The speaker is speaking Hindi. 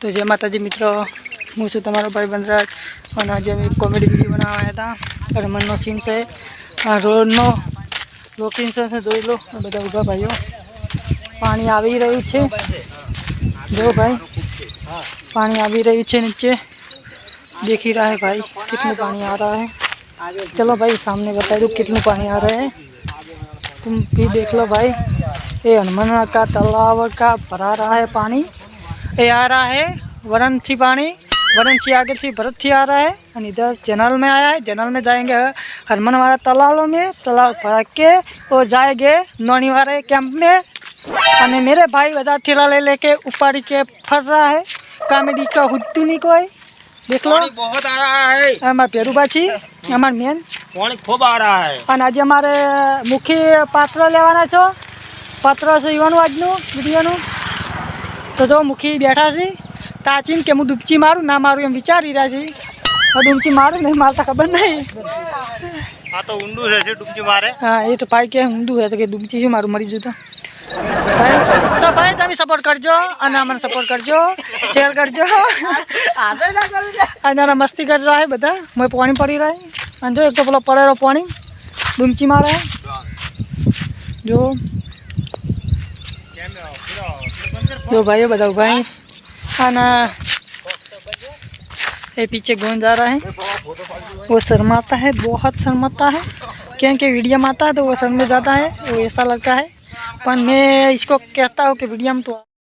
તો જય માતાજી મિત્રો હું છું તમારો ભાઈ બંધરાજ અને આજે અમે કોમેડી વિડીયો બનાવવા આવ્યા હતા રમણનો સીન છે આ રોડનો લોકેશન છે જોઈ લો આ બધા ઊભા ભાઈઓ પાણી આવી રહ્યું છે જો ભાઈ पानी आ भी रही है नीचे देख ही रहा है भाई कितने पानी आ रहा है चलो भाई सामने बता दो कितने पानी आ रहे हैं तुम भी देख लो भाई ये हनुमान का तालाब का भरा रहा है पानी ये आ रहा है वरण थी पानी वरण से आगे थी भरत थी आ रहा है और इधर जैनल में आया है जैनल में जाएंगे हनुमान वाला तालाब में तालाब भर के और जाएंगे नौनी वाले कैंप में અને મેરે ભાઈ બધા થેલા લઈ લેકે ઉપાડી કે ફર रहा है कॉमेडी का हुद्दी नहीं कोई देख लो पानी बहुत आ रहा है અમારા પેરુબા છી અમાર મેન पानी खूब आ रहा है અને આજે અમારે મુખી પાત્ર લેવાના છો પાત્ર છે ઈવાનું આજનું વિડીયોનું તો જો મુખી બેઠા છે. તાચીન કે હું ડૂબચી મારું ના મારું એમ વિચારી રહ્યા છે. ડૂબચી મારું નહીં મારતા ખબર નહીં. આ તો ઊંડું છે ડૂબચી મારે. હા એ તો ભાઈ કે ઊંડું હોય તો કે ડૂબચી છે મારું મરી જતો. ભાઈ તો ભાઈ તમે સપોર્ટ કરજો અને અમને સપોર્ટ કરજો શેર કરજો. અને મસ્તી કરી રહ્યા બધા. મેં પાણી પડી રહ્યા અને જો એક તો પેલો પડેલો પાણી ડૂમચી મારે. જો. जो भाई बताओ भाई। खाना। ये पीछे गोंद जा रहा है? वो शर्माता है, बहुत शर्माता है। क्योंकि वीडियो में आता है तो वो शर्म में जाता है, वो ऐसा लड़का है। पर मैं इसको कहता हूँ कि वीडियो में तो